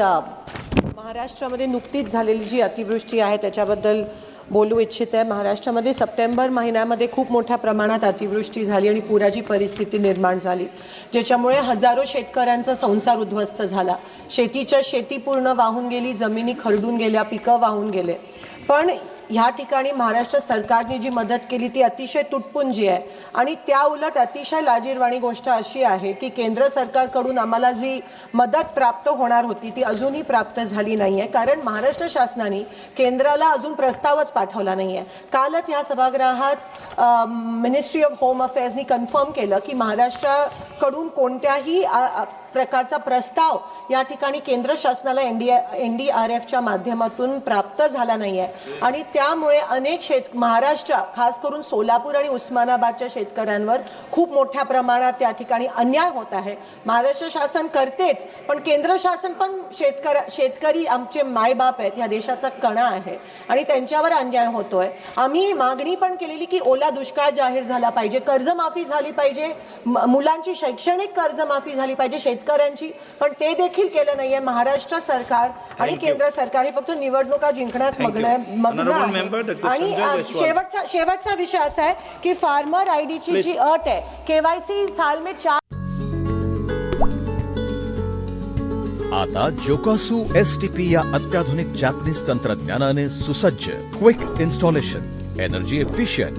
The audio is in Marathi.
महाराष्ट्रामध्ये नुकतीच झालेली जी अतिवृष्टी आहे त्याच्याबद्दल बोलू इच्छित. आहे महाराष्ट्रामध्ये सप्टेंबर महिन्यामध्ये खूप मोठ्या प्रमाणात अतिवृष्टी झाली आणि पुराची परिस्थिती निर्माण झाली ज्याच्यामुळे हजारो शेतकऱ्यांचा संसार उद्ध्वस्त झाला. शेतीच्या शेती पूर्ण वाहून गेली जमिनी खरडून गेल्या पिकं वाहून गेले. पण ह्या ठिकाणी महाराष्ट्र सरकारने जी मदत केली ती अतिशय तुटपुंजी आहे. आणि त्या उलट अतिशय लाजीरवाणी गोष्ट अशी आहे की केंद्र सरकारकडून आम्हाला जी मदत प्राप्त होणार होती ती अजूनही प्राप्त झाली नाही आहे कारण महाराष्ट्र शासनाने केंद्राला अजून प्रस्तावच पाठवला नाही आहे कालच ह्या सभागृहात मिनिस्ट्री ऑफ होम अफेअर्सनी कन्फर्म केलं की महाराष्ट्राकडून कोणत्याही प्रकारचा प्रस्ताव या ठिकाणी केंद्र शासनाला N D N D R एफच्या माध्यमातून प्राप्त झाला नाही आहे आणि त्यामुळे अनेक शेत महाराष्ट्र खास करून सोलापूर आणि उस्मानाबादच्या शेतकऱ्यांवर खूप मोठ्या प्रमाणात त्या ठिकाणी अन्याय होत आहे महाराष्ट्र शासन करतेच पण केंद्र शासन पण शेतकऱ्या शेतकरी आमचे मायबाप आहेत या देशाचा कणा आहे आणि त्यांच्यावर अन्याय होतोय आम्ही मागणी पण केलेली की ओला दुष्काळ जाहीर झाला पाहिजे कर्जमाफी झाली पाहिजे मुलांची शैक्षणिक कर्जमाफी झाली पाहिजे शेतकऱ्यांची पण ते देखील केलं नाहीये महाराष्ट्र सरकार आणि. केंद्र सरकार हे फक्त निवडणुका जिंकण्यात. मग्न मग्न आणि. शेवटचा शेवटचा विषय असा आहे की फार्मर आयडीची जी अट आहे केवायसी साल में चार आता जोकासू एस टी पी या अत्याधुनिक जापनीज तंत्रज्ञानाने सुसज्ज quick installation energy efficient